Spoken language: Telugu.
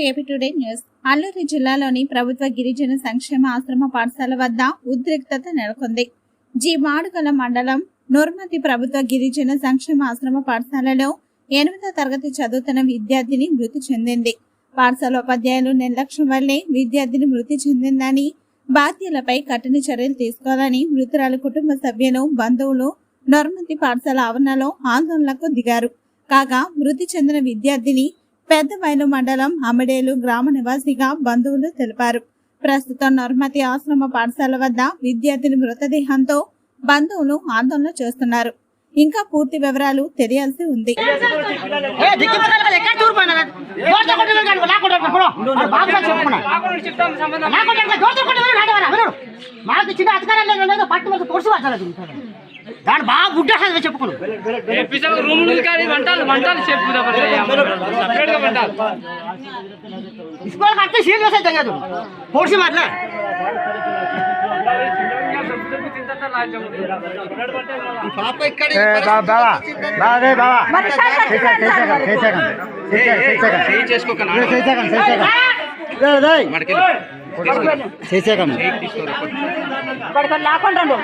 AP today news. అల్లూరి జిల్లాలోని ప్రభుత్వ గిరిజన సంక్షేమ ఆశ్రమ పాఠశాల వద్ద ఉద్రిక్తత నెలకొంది. జి మాడుగల మండలం నుర్మతి ప్రభుత్వ గిరిజన సంక్షేమ ఆశ్రమ పాఠశాలలో ఎనిమిదో తరగతి చదువుతున్న విద్యార్థిని మృతి చెందింది. పాఠశాల ఉపాధ్యాయులు నిర్లక్ష్యం వల్లే విద్యార్థిని మృతి చెందిందని బాధ్యులపై కఠిన చర్యలు తీసుకోవాలని మృతురాలు కుటుంబ సభ్యులు బంధువులు నోర్మతి పాఠశాల ఆవరణలో ఆందోళనకు దిగారు. కాగా మృతి చెందిన విద్యార్థిని పెద్దబైలు మండలం అమిడేలు గ్రామ నివాసిగా బంధువులు తెలిపారు. ప్రస్తుతం నర్మతి ఆశ్రమ పాఠశాల వద్ద విద్యార్థిని మృతదేహంతో బంధువులు ఆందోళన చేస్తున్నారు. ఇంకా పూర్తి వివరాలు తెలియాల్సి ఉంది. మాకు చిన్న అధికారం లేదు లేదు పట్టు దాని బాగా బుడ్డ చెప్పుకున్నాం. ఎపిసోడ్ రూమ్ కానీ వంటలు వంటలు చెప్పు సపరేట్గా వంటాలు స్కూల్ కడితే సీరియస్ అయితే కాదు. పొడిసి మాట్లా. ఏ బా-